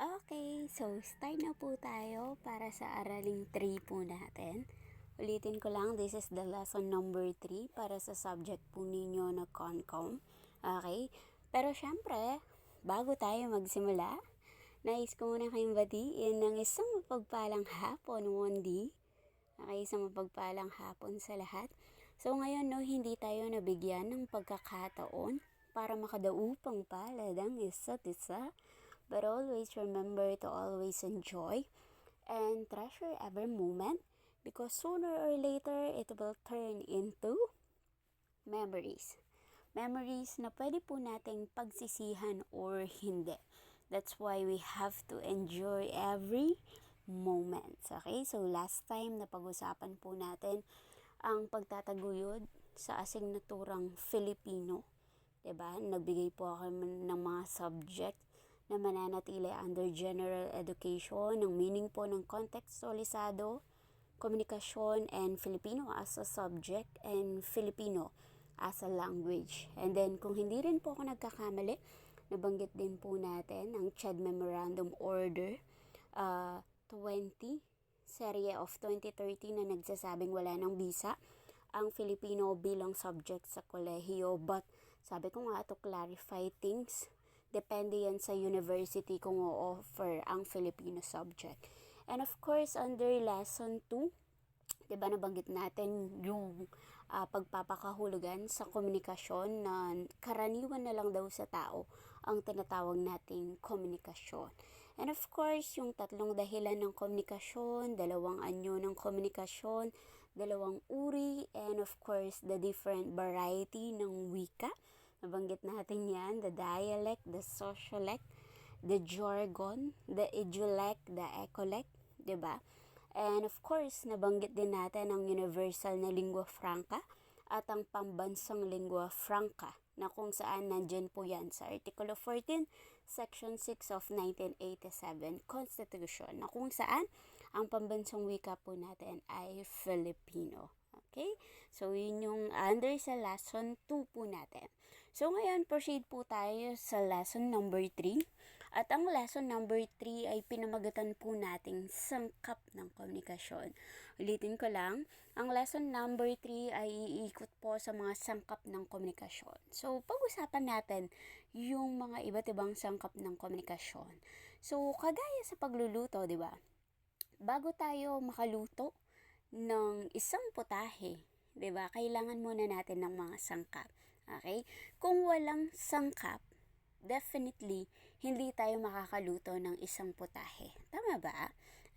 Okay, so start na po tayo para sa araling 3 po natin. Ulitin ko lang, this is the lesson number 3 para sa subject po ninyo na CONCOM. Okay? Pero syempre, bago tayo magsimula, nais ko muna kayong batiin ng isang mapagpalang hapon, 1D. Okay, isang mapagpalang hapon sa lahat. So ngayon, no, hindi tayo nabigyan ng pagkakataon para makadaupang palad ang isa't isa. But always remember to always enjoy and treasure every moment because sooner or later it will turn into memories. Memories na pwede po nating pagsisihan or hindi. That's why we have to enjoy every moment. Okay? So last time na pag-usapan po natin ang pagtataguyod sa asignaturang Filipino. ba? Nagbigay po ako ng mga subject na mananatili under general education, ng meaning po ng kontekstualisado, komunikasyon, and Filipino as a subject, and Filipino as a language. And then, kung hindi rin po ako nagkakamali, nabanggit din po natin ang CHED Memorandum Order uh, 20, serye of 2013 na nagsasabing wala ng visa ang Filipino bilang subject sa kolehiyo. But, sabi ko nga to clarify things, Depende yan sa university kung o-offer ang Filipino subject. And of course, under lesson 2, 'di ba nabanggit natin yung uh, pagpapakahulugan sa komunikasyon na karaniwan na lang daw sa tao ang tinatawag nating komunikasyon. And of course, yung tatlong dahilan ng komunikasyon, dalawang anyo ng komunikasyon, dalawang uri, and of course, the different variety ng wika Nabanggit natin yan, the dialect, the sociolect, the jargon, the idulect, the ecolect, di ba? And of course, nabanggit din natin ang universal na lingua franca at ang pambansang lingua franca na kung saan nandyan po yan sa Artikulo 14, Section 6 of 1987 Constitution na kung saan ang pambansang wika po natin ay Filipino. Okay? So, yun yung under sa lesson 2 po natin. So, ngayon, proceed po tayo sa lesson number 3. At ang lesson number 3 ay pinamagatan po nating sangkap ng komunikasyon. Ulitin ko lang, ang lesson number 3 ay iikot po sa mga sangkap ng komunikasyon. So, pag-usapan natin yung mga iba't ibang sangkap ng komunikasyon. So, kagaya sa pagluluto, di ba? Bago tayo makaluto, ng isang putahe, 'di ba? Kailangan muna natin ng mga sangkap. Okay? Kung walang sangkap, definitely hindi tayo makakaluto ng isang putahe. Tama ba?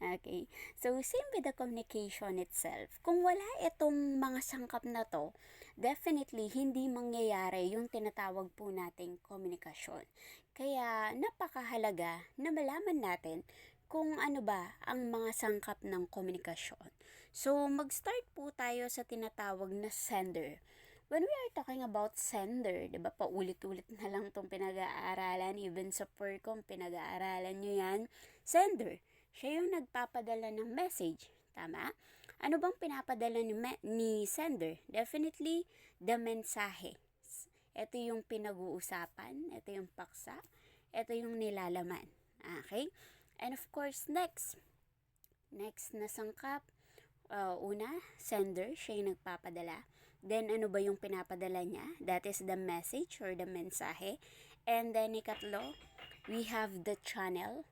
Okay. So, same with the communication itself. Kung wala itong mga sangkap na to, definitely hindi mangyayari yung tinatawag po nating komunikasyon. Kaya, napakahalaga na malaman natin kung ano ba ang mga sangkap ng komunikasyon. So, mag-start po tayo sa tinatawag na sender. When we are talking about sender, di ba, paulit-ulit na lang itong pinag-aaralan, even sa PERCOM, pinag-aaralan nyo yan. Sender, siya yung nagpapadala ng message. Tama? Ano bang pinapadala ni, ni sender? Definitely, the mensahe. Ito yung pinag-uusapan, ito yung paksa, ito yung nilalaman. Okay? And of course, next. Next na sangkap. Uh, una, sender, siya yung nagpapadala. Then, ano ba yung pinapadala niya? That is the message or the mensahe. And then, ikatlo, we have the channel.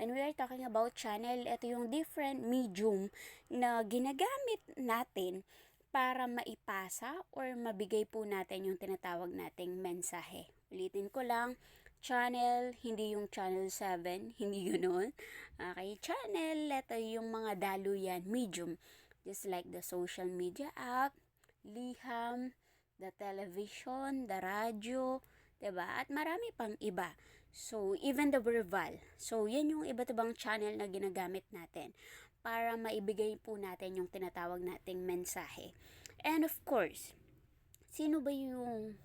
When we are talking about channel, ito yung different medium na ginagamit natin para maipasa or mabigay po natin yung tinatawag nating mensahe. Ulitin ko lang, channel, hindi yung channel 7, hindi ganoon. Okay, channel, ito yung mga daluyan, medium. Just like the social media app, liham, the television, the radio, 'di ba? At marami pang iba. So, even the verbal. So, yan yung iba't ibang channel na ginagamit natin para maibigay po natin yung tinatawag nating mensahe. And of course, sino ba yung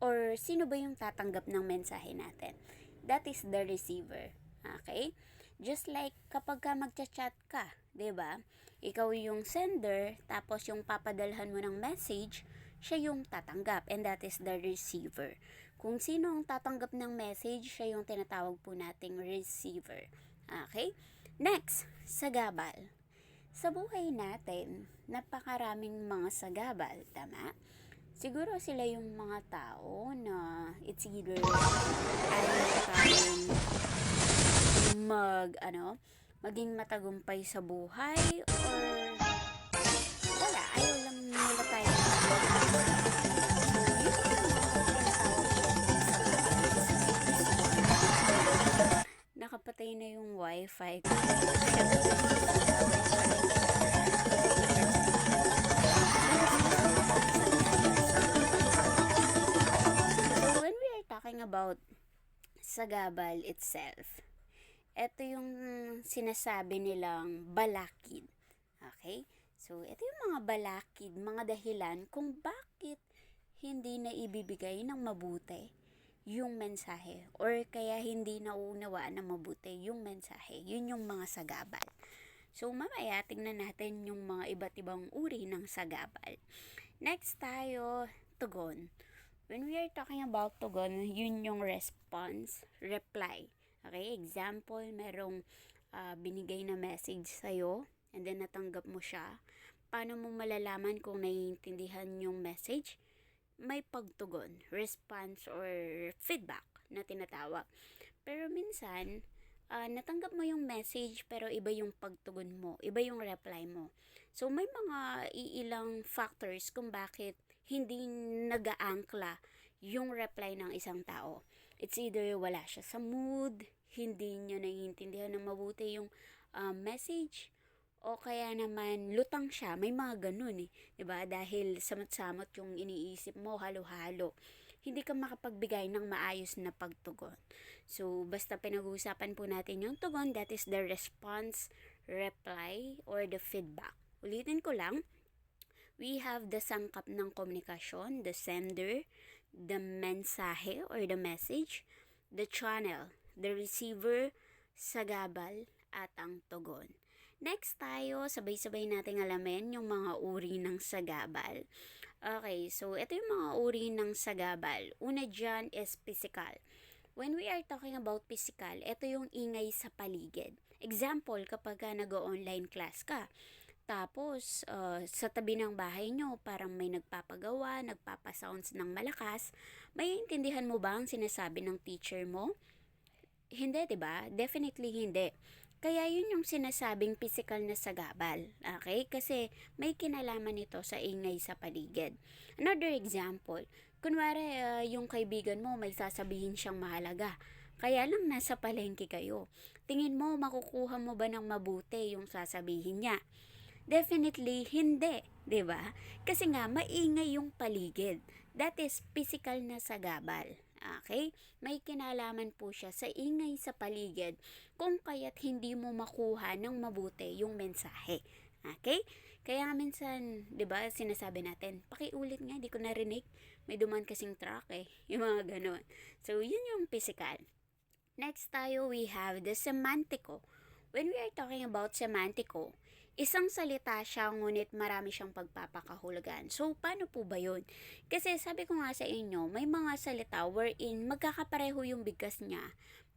or sino ba yung tatanggap ng mensahe natin? That is the receiver. Okay? Just like kapag ka magchat-chat ka, 'di ba? Ikaw yung sender, tapos yung papadalhan mo ng message, siya yung tatanggap and that is the receiver. Kung sino ang tatanggap ng message, siya yung tinatawag po nating receiver. Okay? Next, sagabal. Sa buhay natin, napakaraming mga sagabal, tama? Siguro sila yung mga tao na it's either ayaw tayong mag, ano, maging matagumpay sa buhay or wala, ayaw lang nila tayo Nakapatay na yung wifi ko. About sagabal itself, ito yung sinasabi nilang balakid. Okay? So, ito yung mga balakid, mga dahilan kung bakit hindi na ibibigay ng mabuti yung mensahe or kaya hindi nauunawaan ng mabuti yung mensahe. Yun yung mga sagabal. So, mamaya tingnan natin yung mga iba't ibang uri ng sagabal. Next tayo, tugon. When we are talking about tugon, yun yung response, reply. Okay, example, merong ah, binigay na message sa'yo and then natanggap mo siya. Paano mo malalaman kung naiintindihan yung message? May pagtugon, response or feedback na tinatawag. Pero minsan, ah, natanggap mo yung message pero iba yung pagtugon mo, iba yung reply mo. So may mga iilang factors kung bakit hindi nag-aangkla yung reply ng isang tao. It's either wala siya sa mood, hindi niya naiintindihan ng mabuti yung ah, message, o kaya naman lutang siya. May mga ganun eh. ba Dahil samot-samot yung iniisip mo, halo-halo. Hindi ka makapagbigay ng maayos na pagtugon. So, basta pinag-uusapan po natin yung tugon, that is the response, reply, or the feedback. Ulitin ko lang, we have the sangkap ng komunikasyon, the sender, the mensahe or the message, the channel, the receiver, sagabal, at ang tugon. Next tayo, sabay-sabay nating alamin yung mga uri ng sagabal. Okay, so ito yung mga uri ng sagabal. Una dyan is physical. When we are talking about physical, ito yung ingay sa paligid. Example, kapag ka nag-online class ka, tapos, uh, sa tabi ng bahay nyo, parang may nagpapagawa, nagpapasounds ng malakas. May intindihan mo ba ang sinasabi ng teacher mo? Hindi, 'di ba? Definitely hindi. Kaya yun yung sinasabing physical na sagabal. Okay? Kasi may kinalaman ito sa ingay sa paligid. Another example, kunwari uh, yung kaibigan mo may sasabihin siyang mahalaga. Kaya lang nasa palengke kayo. Tingin mo makukuha mo ba ng mabuti yung sasabihin niya? Definitely hindi, 'di ba? Kasi nga maingay yung paligid. That is physical na sagabal. Okay? May kinalaman po siya sa ingay sa paligid kung kaya't hindi mo makuha ng mabuti yung mensahe. Okay? Kaya minsan, 'di ba, sinasabi natin, pakiulit nga, di ko narinig. May duman kasing truck eh. Yung mga ganun. So, yun yung physical. Next tayo, we have the semantico. When we are talking about semantico, Isang salita siya, ngunit marami siyang pagpapakahulugan. So, paano po ba yun? Kasi sabi ko nga sa inyo, may mga salita wherein magkakapareho yung bigkas niya,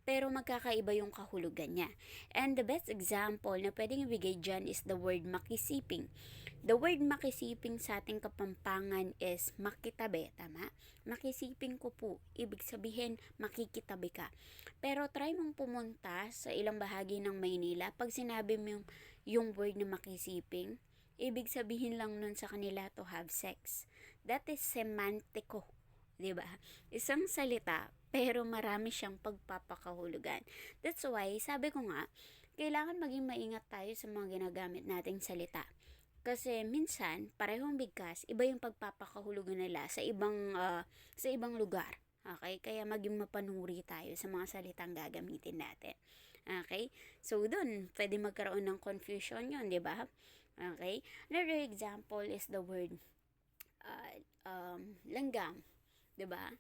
pero magkakaiba yung kahulugan niya. And the best example na pwedeng ibigay dyan is the word makisiping. The word makisiping sa ating kapampangan is makitabi, tama? Makisiping ko po, ibig sabihin makikitabi ka. Pero try mong pumunta sa ilang bahagi ng Maynila, pag sinabi mo yung yung word na makisiping, ibig sabihin lang nun sa kanila to have sex. That is semantiko. ba? Isang salita pero marami siyang pagpapakahulugan. That's why sabi ko nga, kailangan maging maingat tayo sa mga ginagamit nating salita. Kasi minsan, parehong bigkas, iba yung pagpapakahulugan nila sa ibang uh, sa ibang lugar. Okay? Kaya maging mapanuri tayo sa mga salitang gagamitin natin. Okay? So, dun, pwede magkaroon ng confusion yun, di ba? Okay? Another example is the word uh, um, langgam. Di ba?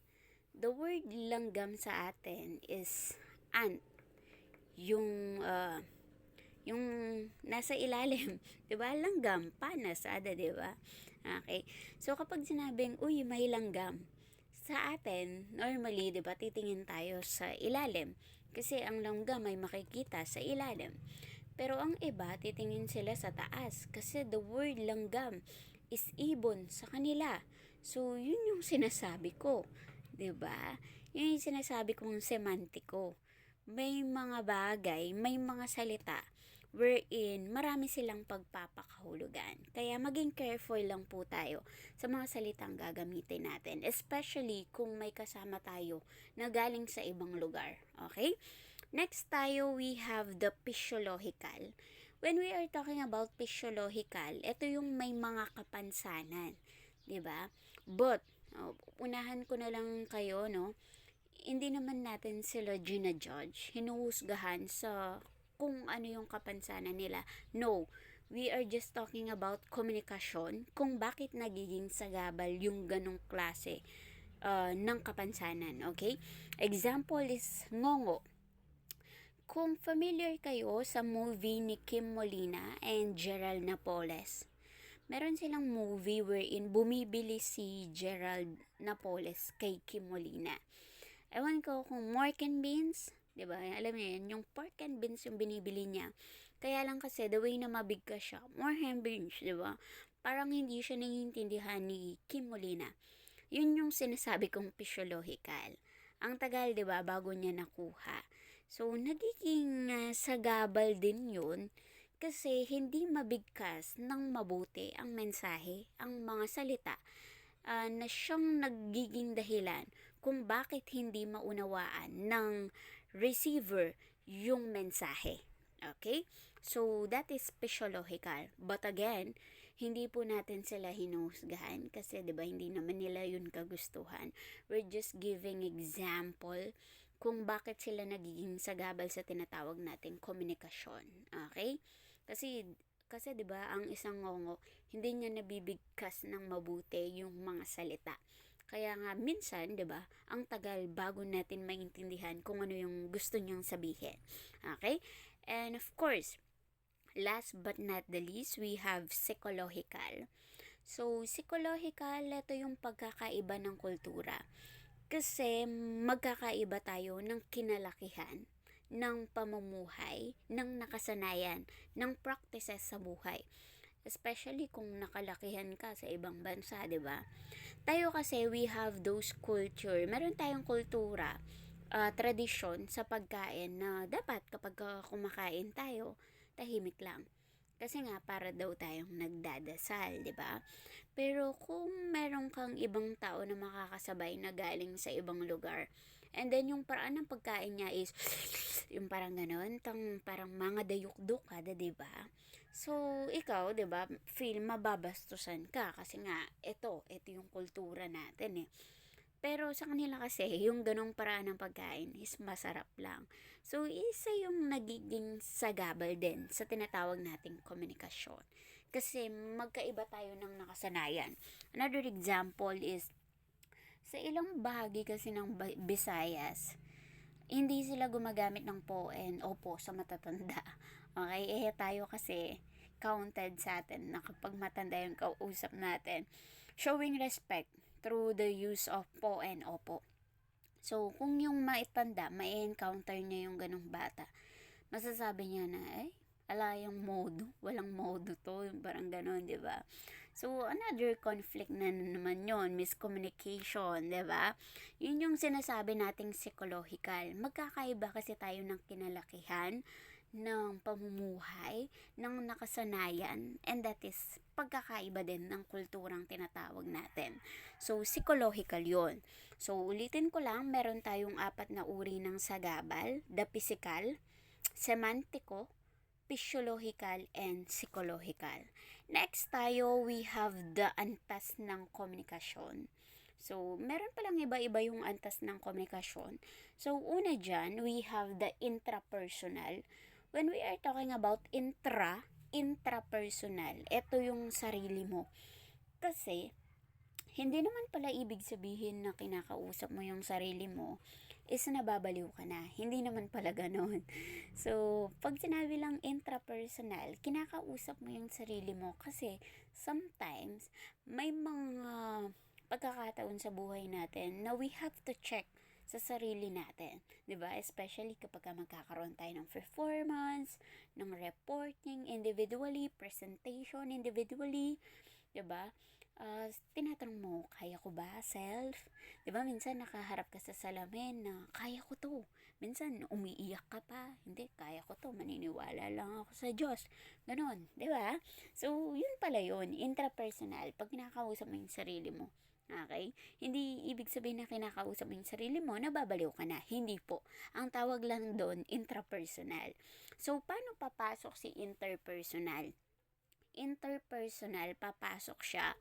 The word langgam sa atin is ant. Yung, uh, yung nasa ilalim, 'di ba? Langgam, panas, ada, 'di ba? Okay. So kapag sinabing, "Uy, may langgam." sa atin, normally, di ba, titingin tayo sa ilalim. Kasi ang langgam ay makikita sa ilalim. Pero ang iba, titingin sila sa taas. Kasi the word langgam is ibon sa kanila. So, yun yung sinasabi ko. 'di ba? Yun yung sinasabi kong semantiko. May mga bagay, may mga salita wherein marami silang pagpapakahulugan. Kaya maging careful lang po tayo sa mga salitang gagamitin natin, especially kung may kasama tayo na galing sa ibang lugar. Okay? Next tayo, we have the physiological. When we are talking about physiological, ito yung may mga kapansanan. 'di ba? But Oh, unahan ko na lang kayo, no? Hindi naman natin sila gina-judge, hinuhusgahan sa kung ano yung kapansanan nila. No, we are just talking about komunikasyon, kung bakit nagiging sagabal yung ganong klase uh, ng kapansanan, okay? Example is ngongo. Kung familiar kayo sa movie ni Kim Molina and Gerald Napoles, meron silang movie wherein bumibili si Gerald Napoles kay Kim Molina. Ewan ko kung pork and beans, di ba? Alam niyo yun, yung pork and beans yung binibili niya. Kaya lang kasi, the way na mabigka siya, more beans, di ba? Parang hindi siya naiintindihan ni Kim Molina. Yun yung sinasabi kong physiological. Ang tagal, di ba, bago niya nakuha. So, nagiging uh, sagabal din yun kasi hindi mabigkas ng mabuti ang mensahe, ang mga salita uh, na siyang nagiging dahilan kung bakit hindi maunawaan ng receiver yung mensahe. Okay? So, that is physiological. But again, hindi po natin sila hinuhusgahan kasi 'di ba hindi naman nila yun kagustuhan. We're just giving example kung bakit sila nagiging sagabal sa tinatawag nating komunikasyon. Okay? Kasi kasi 'di ba ang isang ngongo hindi niya nabibigkas ng mabuti yung mga salita. Kaya nga minsan 'di ba ang tagal bago natin maintindihan kung ano yung gusto niyang sabihin. Okay? And of course, last but not the least, we have psychological. So, psychological, ito yung pagkakaiba ng kultura. Kasi magkakaiba tayo ng kinalakihan ng pamumuhay, ng nakasanayan, ng practices sa buhay. Especially kung nakalakihan ka sa ibang bansa, 'di ba? Tayo kasi we have those culture. Meron tayong kultura, uh, tradisyon sa pagkain na dapat kapag kumakain tayo, tahimik lang. Kasi nga para daw tayong nagdadasal, 'di ba? Pero kung meron kang ibang tao na makakasabay na galing sa ibang lugar, And then yung paraan ng pagkain niya is yung parang ganon, tang parang mga dayuk-duk kada, 'di ba? So, ikaw, 'di ba, feel mababastusan ka kasi nga ito, ito yung kultura natin eh. Pero sa kanila kasi, yung ganong paraan ng pagkain is masarap lang. So, isa yung nagiging sagabal din sa tinatawag nating komunikasyon. Kasi magkaiba tayo ng nakasanayan. Another example is sa ilang bahagi kasi ng Visayas, hindi sila gumagamit ng po and opo sa matatanda. Okay, eh tayo kasi counted sa atin na kapag matanda yung kausap natin, showing respect through the use of po and opo. So, kung yung maitanda, may encounter niya yung ganong bata, masasabi niya na, eh, ala yung modo, walang modo to, yung parang ganon, di ba? So, another conflict na naman yon miscommunication, di ba? Yun yung sinasabi nating psychological. Magkakaiba kasi tayo ng kinalakihan, ng pamumuhay, ng nakasanayan, and that is pagkakaiba din ng kulturang tinatawag natin. So, psychological yon. So, ulitin ko lang, meron tayong apat na uri ng sagabal, the physical, semantiko, physiological, and psychological. Next tayo, we have the antas ng komunikasyon. So, meron palang iba-iba yung antas ng komunikasyon. So, una dyan, we have the intrapersonal. When we are talking about intra, intrapersonal, ito yung sarili mo. Kasi, hindi naman pala ibig sabihin na kinakausap mo yung sarili mo is nababaliw ka na. Hindi naman pala ganon. So, pag sinabi lang intrapersonal, kinakausap mo yung sarili mo kasi sometimes may mga pagkakataon sa buhay natin na we have to check sa sarili natin. 'di ba Especially kapag ka magkakaroon tayo ng performance, ng reporting individually, presentation individually, 'di ba Ah, tinatanong mo, kaya ko ba, self? ba minsan nakaharap ka sa salamin na, kaya ko to. Minsan umiiyak ka pa, hindi, kaya ko to, maniniwala lang ako sa Diyos. Ganon, ba So, yun pala yun, intrapersonal, pag kinakausap mo yung sarili mo. Okay? Hindi ibig sabihin na kinakausap mo yung sarili mo, nababaliw ka na. Hindi po. Ang tawag lang doon, intrapersonal. So, paano papasok si interpersonal? Interpersonal, papasok siya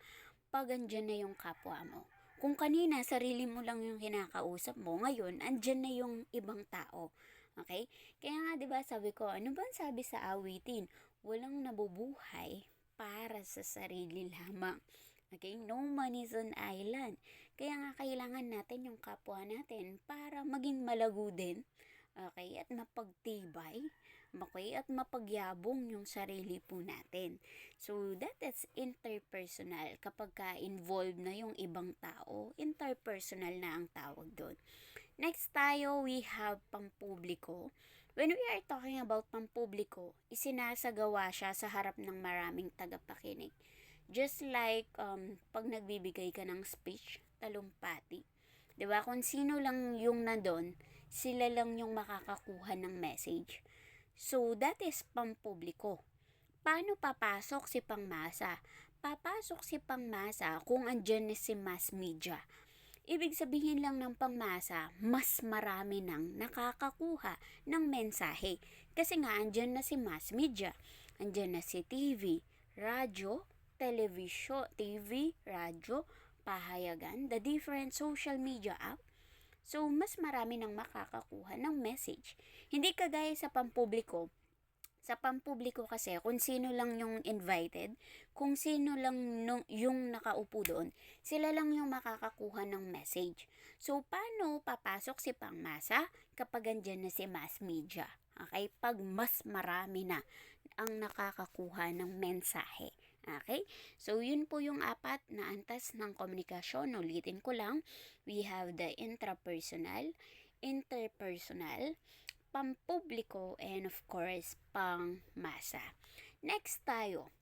pag andyan na yung kapwa mo. Kung kanina, sarili mo lang yung kinakausap mo, ngayon, andyan na yung ibang tao. Okay? Kaya nga, di ba, sabi ko, ano ba sabi sa awitin? Walang nabubuhay para sa sarili lamang. Okay? No man is an island. Kaya nga, kailangan natin yung kapwa natin para maging malago din. Okay? At mapagtibay okay, at mapagyabong yung sarili po natin. So, that is interpersonal. Kapag ka-involved na yung ibang tao, interpersonal na ang tawag doon. Next tayo, we have pampubliko. When we are talking about pampubliko, isinasagawa siya sa harap ng maraming tagapakinig. Just like um, pag nagbibigay ka ng speech, talumpati. 'Di ba? Kung sino lang yung nandun, sila lang yung makakakuha ng message. So, that is pampubliko. Paano papasok si pangmasa? Papasok si pangmasa kung andyan na si mass media. Ibig sabihin lang ng pangmasa, mas marami nang nakakakuha ng mensahe. Kasi nga, andyan na si mass media. Andyan na si TV, radyo, television, TV, radyo, pahayagan, the different social media app, So, mas marami nang makakakuha ng message. Hindi kagaya sa pampubliko. Sa pampubliko kasi, kung sino lang yung invited, kung sino lang nung, yung nakaupo doon, sila lang yung makakakuha ng message. So, paano papasok si pangmasa kapag andyan na si mass media? Okay? Pag mas marami na ang nakakakuha ng mensahe. Okay? So, yun po yung apat na antas ng komunikasyon. Ulitin ko lang. We have the intrapersonal, interpersonal, pampubliko, and of course, pangmasa. Next tayo.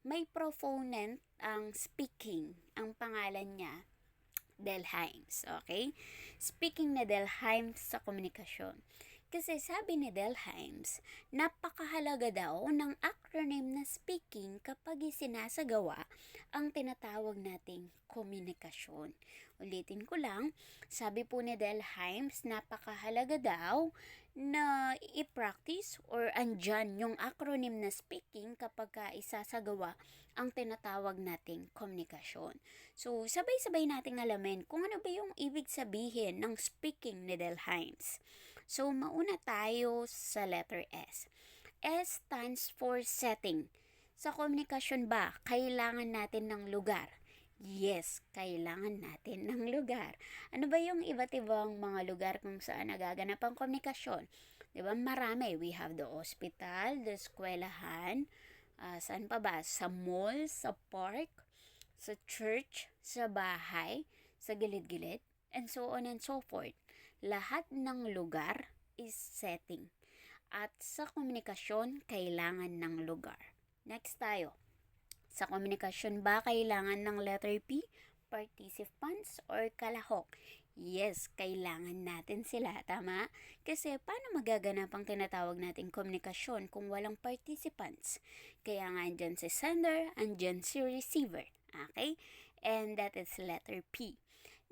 May proponent ang speaking. Ang pangalan niya, Delheims. Okay? Speaking na Delheims sa komunikasyon. Kasi sabi ni Delheims, napakahalaga daw ng acronym na speaking kapag isinasagawa ang tinatawag nating komunikasyon. Ulitin ko lang, sabi po ni Delheims, napakahalaga daw na i-practice or andyan yung acronym na speaking kapag ka isasagawa ang tinatawag nating komunikasyon. So, sabay-sabay nating alamin kung ano ba yung ibig sabihin ng speaking ni Delheims. So, mauna tayo sa letter S. S stands for setting. Sa komunikasyon ba, kailangan natin ng lugar? Yes, kailangan natin ng lugar. Ano ba yung iba't ibang mga lugar kung saan nagaganap ang komunikasyon? Di ba? Marami. We have the hospital, the eskwelahan, uh, saan pa ba? Sa mall, sa park, sa church, sa bahay, sa gilid-gilid, and so on and so forth lahat ng lugar is setting. At sa komunikasyon, kailangan ng lugar. Next tayo. Sa komunikasyon ba kailangan ng letter P, participants, or kalahok? Yes, kailangan natin sila, tama? Kasi paano magaganap ang tinatawag nating komunikasyon kung walang participants? Kaya nga andyan si sender, andyan si receiver. Okay? And that is letter P.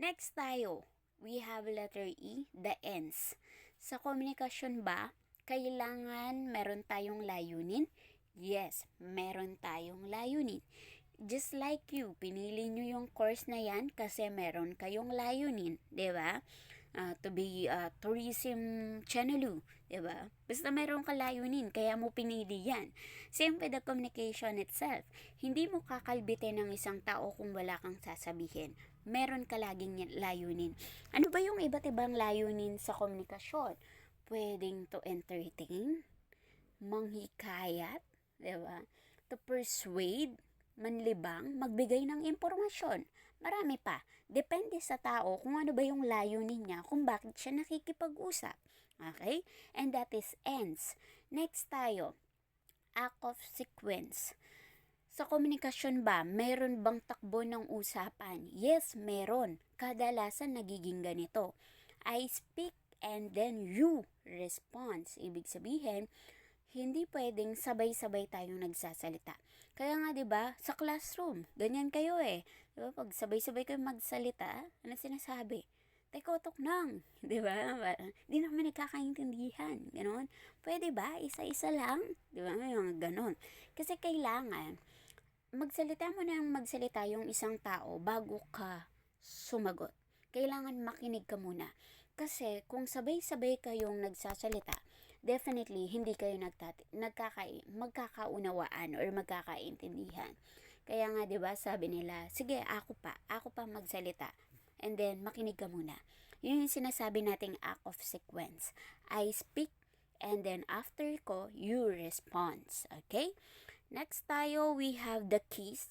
Next tayo, we have letter E, the ends. Sa komunikasyon ba, kailangan meron tayong layunin? Yes, meron tayong layunin. Just like you, pinili nyo yung course na yan kasi meron kayong layunin, di ba? Uh, to be a uh, tourism channel, ba? Basta meron ka layunin, kaya mo pinili yan. Same with the communication itself. Hindi mo kakalbitin ng isang tao kung wala kang sasabihin meron ka laging layunin. Ano ba yung iba't ibang layunin sa komunikasyon? Pwedeng to entertain, manghikayat, di ba? To persuade, manlibang, magbigay ng impormasyon, Marami pa. Depende sa tao kung ano ba yung layunin niya, kung bakit siya nakikipag-usap. Okay? And that is ends. Next tayo, act of sequence. Sa komunikasyon ba, meron bang takbo ng usapan? Yes, meron. Kadalasan nagiging ganito. I speak and then you response. Ibig sabihin, hindi pwedeng sabay-sabay tayong nagsasalita. Kaya nga 'di ba, sa classroom, ganyan kayo eh. 'Di ba? Pag sabay-sabay kayo magsalita, ano sinasabi? Tekotok nang, 'di ba? Hindi na kami nagkakaintindihan. Ganon. Pwede ba isa-isa lang? 'Di ba? May mga ganon. Kasi kailangan magsalita mo na magsalita yung isang tao bago ka sumagot. Kailangan makinig ka muna. Kasi kung sabay-sabay kayong nagsasalita, definitely hindi kayo nagtati, nagkakai, magkakaunawaan or magkakaintindihan. Kaya nga 'di ba sabi nila, sige ako pa, ako pa magsalita. And then makinig ka muna. Yun yung sinasabi nating act of sequence. I speak and then after ko, you respond. Okay? Next tayo, we have the kiss.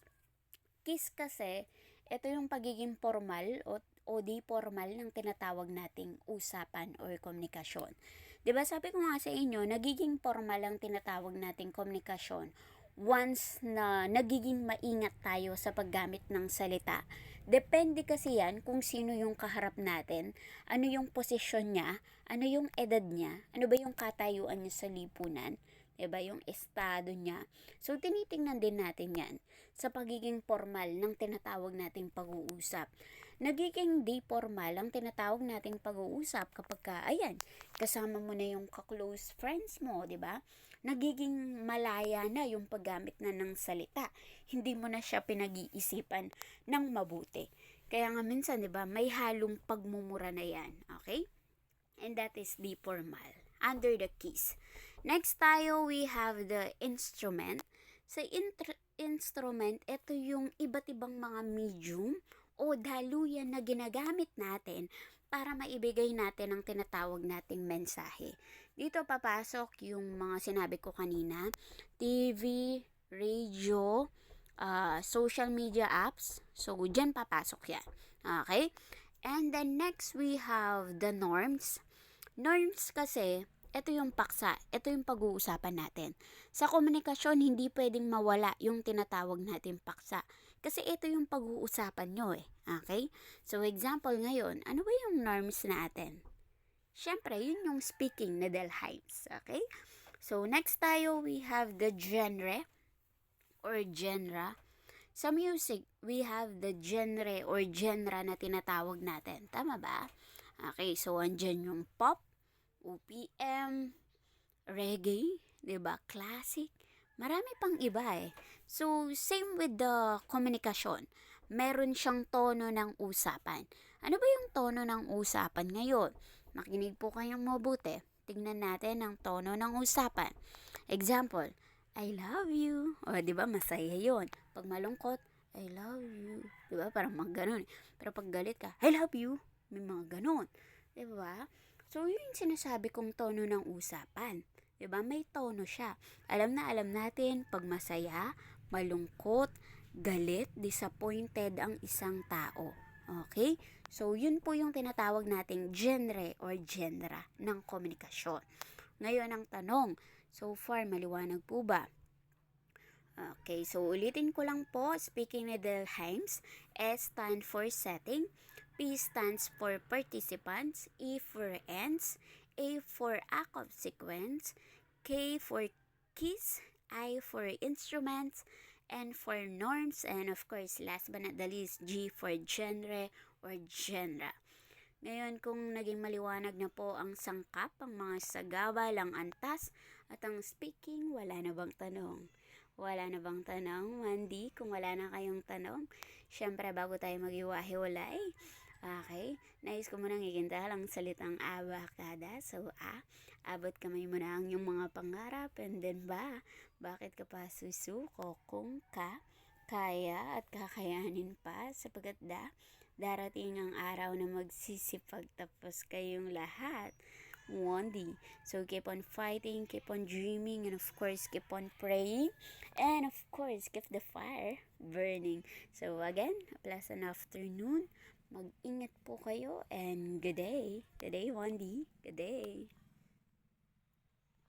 Kiss kasi, ito yung pagiging formal o o di formal ng tinatawag nating usapan or komunikasyon. ba sabi ko nga sa inyo, nagiging formal ang tinatawag nating komunikasyon once na nagiging maingat tayo sa paggamit ng salita. Depende kasi yan kung sino yung kaharap natin, ano yung posisyon niya, ano yung edad niya, ano ba yung katayuan niya sa lipunan, 'di ba yung estado niya. So tinitingnan din natin 'yan sa pagiging formal ng tinatawag nating pag-uusap nagiging di formal ang tinatawag nating pag-uusap kapag ka, ayan, kasama mo na yung ka-close friends mo, ba? Nagiging malaya na yung paggamit na ng salita. Hindi mo na siya pinag-iisipan ng mabuti. Kaya nga minsan, di ba, may halong pagmumura na yan, okay? And that is formal, under the keys. Next tayo, we have the instrument. Sa instrument, ito yung iba't ibang mga medium o daluyan na ginagamit natin para maibigay natin ang tinatawag nating mensahe. Dito papasok yung mga sinabi ko kanina, TV, radio, uh, social media apps. So, dyan papasok yan. Okay? And then next, we have the norms. Norms kasi, ito yung paksa, ito yung pag-uusapan natin. Sa komunikasyon, hindi pwedeng mawala yung tinatawag natin paksa. Kasi ito yung pag-uusapan nyo eh. Okay? So, example ngayon, ano ba yung norms natin? Siyempre, yun yung speaking na Del Hymes. Okay? So, next tayo, we have the genre or genre. Sa music, we have the genre or genre na tinatawag natin. Tama ba? Okay, so andyan yung pop, OPM, reggae, 'di ba? Classic. Marami pang iba eh. So, same with the communication. Meron siyang tono ng usapan. Ano ba yung tono ng usapan ngayon? Makinig po kayong mabuti. Tingnan natin ang tono ng usapan. Example, I love you. O, di ba, masaya yon. Pag malungkot, I love you. Di ba, parang mga ganun. Pero pag galit ka, I love you. May mga ganun. Di ba? So, yun yung sinasabi kong tono ng usapan. 'Di ba? May tono siya. Alam na alam natin pag masaya, malungkot, galit, disappointed ang isang tao. Okay? So, yun po yung tinatawag nating genre or genre ng komunikasyon. Ngayon ang tanong, so far maliwanag po ba? Okay, so ulitin ko lang po, speaking with Delheims, S stand for setting, P stands for participants, E for ends, A for act of sequence, K for keys, I for instruments, N for norms, and of course, last but not the least, G for genre or genre. Ngayon, kung naging maliwanag na po ang sangkap, ang mga sagabal, ang antas, at ang speaking, wala na bang tanong? Wala na bang tanong, Mandy? Kung wala na kayong tanong, syempre bago tayo maghiwa-hiwalay, Okay? Nais ko munang iginta lang salitang abakada. So, ah, abot kamay mo na ang iyong mga pangarap. And then ba, bakit ka pa susuko kung ka kaya at kakayanin pa sapagkat da, darating ang araw na magsisipag tapos kayong lahat 1D. So keep on fighting, keep on dreaming, and of course, keep on praying. And of course, keep the fire burning. So again, a pleasant afternoon. Mag-ingat po kayo and good day. Good day, 1D. Good day.